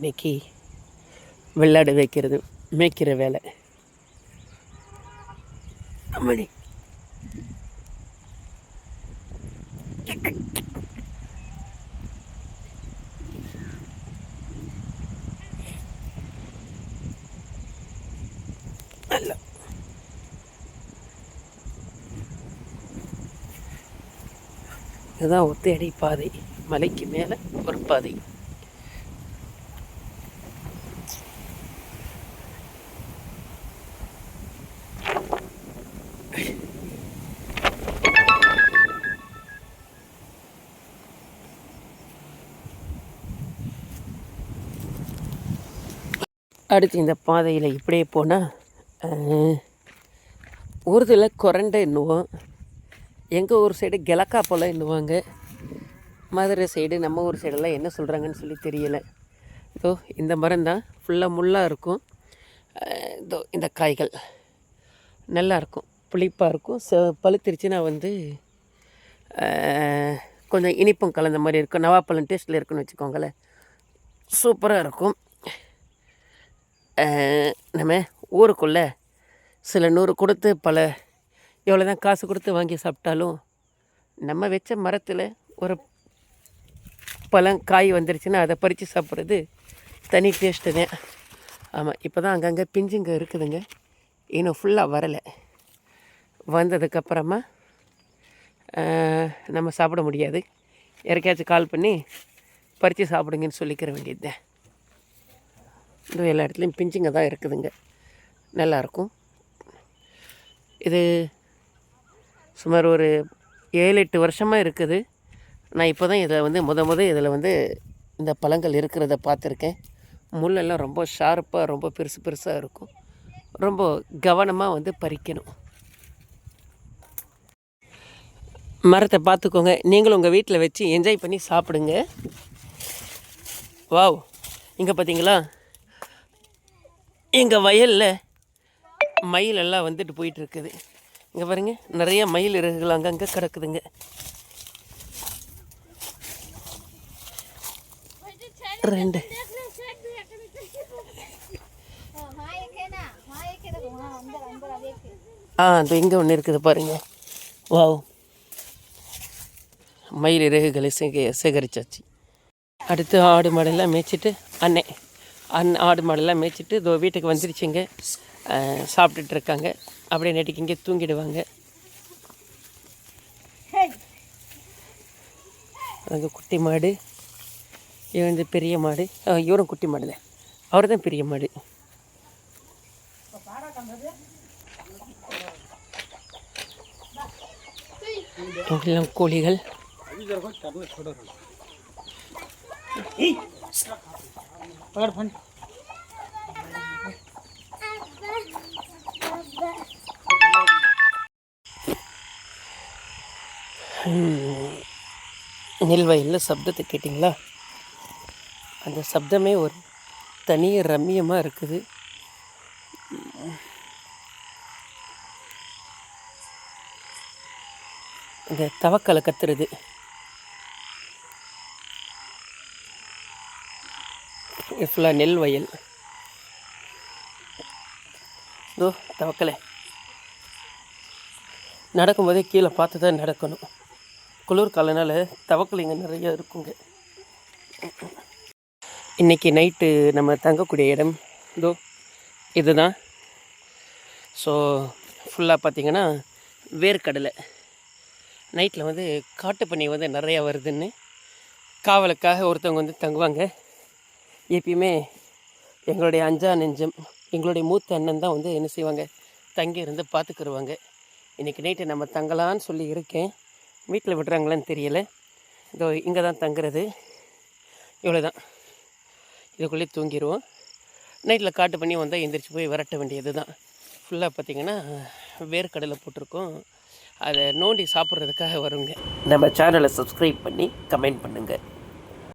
இன்றைக்கி வெள்ளாடு வைக்கிறது மேய்க்கிற வேலை. அம்மணி. நல்லா. இதுதான் ஒத்தையடி பாதை. மலைக்கு மேலே ஒரு பாதை. அடுத்து இந்த பாதையில் இப்படியே போனால் ஊர்தில் கொரண்டை இன்னுவோம் எங்கள் ஊர் சைடு கிழக்கா போல் என்னுவாங்க மதுரை சைடு நம்ம ஊர் சைடெல்லாம் என்ன சொல்கிறாங்கன்னு சொல்லி தெரியலை. ஸோ இந்த மரம் தான் ஃபுல்லாக முள்ளாக இருக்கும். இதோ இந்த காய்கள். நல்லாயிருக்கும் புளிப்பாக இருக்கும். ச பழுத்திருச்சுன்னா வந்து கொஞ்சம் இனிப்பும் கலந்த மாதிரி இருக்கும். நவாப்பழம் டேஸ்ட்டில் இருக்குன்னு வச்சுக்கோங்களேன். சூப்பராக இருக்கும். நம்ம ஊருக்குள்ளே சில நூறு கொடுத்து பல எவ்வளோ தான் காசு கொடுத்து வாங்கி சாப்பிட்டாலும் நம்ம வச்ச மரத்தில் ஒரு பழம் காய் வந்துருச்சுன்னா அதை பறித்து சாப்பிட்றது தனி டேஸ்ட்டுங்க. ஆமாம் இப்போ தான் அங்கங்கே பிஞ்சுங்க இருக்குதுங்க. இன்னும் ஃபுல்லாக வரலை. வந்ததுக்கப்புறமா நம்ம சாப்பிட முடியாது. யாருக்காச்சும் கால் பண்ணி பறித்து சாப்பிடுங்கன்னு சொல்லிக்கிற வேண்டியது தான் இந்த எல்லா இடத்துலையும் பிஞ்சுங்க தான் இருக்குதுங்க. நல்லாயிருக்கும் இது சுமார் ஒரு ஏழு எட்டு வருஷமாக இருக்குது. நான் இப்போ தான் இதை வந்து முத முத இதில் வந்து இந்த பழங்கள் இருக்கிறத பார்த்துருக்கேன். முள்ளெல்லாம் ரொம்ப ஷார்ப்பாக ரொம்ப பெருசு பெருசாக இருக்கும். ரொம்ப கவனமாக வந்து பறிக்கணும். மரத்தை பார்த்துக்கோங்க. நீங்களும் உங்கள் வீட்டில் வச்சு என்ஜாய் பண்ணி சாப்பிடுங்க. வாவ் இங்கே பார்த்தீங்களா? எங்கள் வயலில் மயில் எல்லாம் வந்துட்டு போயிட்டுருக்குது. இங்கே பாருங்க நிறைய மயில் இறகுகள் அங்கங்கே கிடக்குதுங்க. ரெண்டு. ஆ அது இங்கே ஒன்று இருக்குது பாருங்க. வாவ். மயில் இறகுகளை சேக சேகரிச்சாச்சு. அடுத்து ஆடு மாடெல்லாம் மேய்ச்சிட்டு அன்னை அன் ஆடு மாடெல்லாம் மேய்ச்சிட்டு இதோ வீட்டுக்கு வந்துருச்சுங்க. சாப்பிட்டுட்டு இருக்காங்க அப்படியே நைட்டுக்கு இங்கே தூங்கிடுவாங்க. அங்கே குட்டி மாடு. இவன் வந்து பெரிய மாடு. இவரும் குட்டி மாடு தான் அவர் தான் பெரிய மாடு. எல்லாம் கோழிகள் நெல் வயலில் சப்தத்தை கேட்டிங்களா? அந்த சப்தமே ஒரு தனி ரம்மியமாக இருக்குது. இந்த தவக்கலை கத்துறது. ஃபுல்லாக நெல் வயல். இதோ தவக்கலை நடக்கும்போதே கீழே பார்த்து தான் நடக்கணும் குளிர்காலனால் தவக்கலைங்க நிறைய இருக்குங்க. இன்றைக்கி நைட்டு நம்ம தங்கக்கூடிய இடம் இதோ இதுதான். ஸோ ஃபுல்லாக பார்த்தீங்கன்னா வேர்க்கடலை. நைட்டில் வந்து காட்டுப்பன்னி வந்து நிறையா வருதுன்னு காவலுக்காக ஒருத்தவங்க வந்து தங்குவாங்க. எப்பயுமே எங்களுடைய அஞ்சா நெஞ்சம் எங்களுடைய மூத்த அண்ணன் தான் வந்து என்ன செய்வாங்க? தங்கி இருந்து பார்த்துக்கிருவாங்க இன்றைக்கி நைட்டு நம்ம தங்கலான்னு சொல்லி இருக்கேன். வீட்டில் விடுறாங்களான்னு தெரியலை. இதோ இங்கே தான் தங்குறது. இவ்வளோ தான் இதுக்குள்ளேயே தூங்கிடுவோம் நைட்டில் காட்டு பண்ணி வந்தால் எந்திரிச்சு போய் விரட்ட வேண்டியது தான் ஃபுல்லாக பார்த்திங்கன்னா வேர்க்கடலை போட்டிருக்கோம். அதை நோண்டி சாப்பிட்றதுக்காக வருங்க. நம்ம சேனலை சப்ஸ்கிரைப் பண்ணி கமெண்ட் பண்ணுங்கள்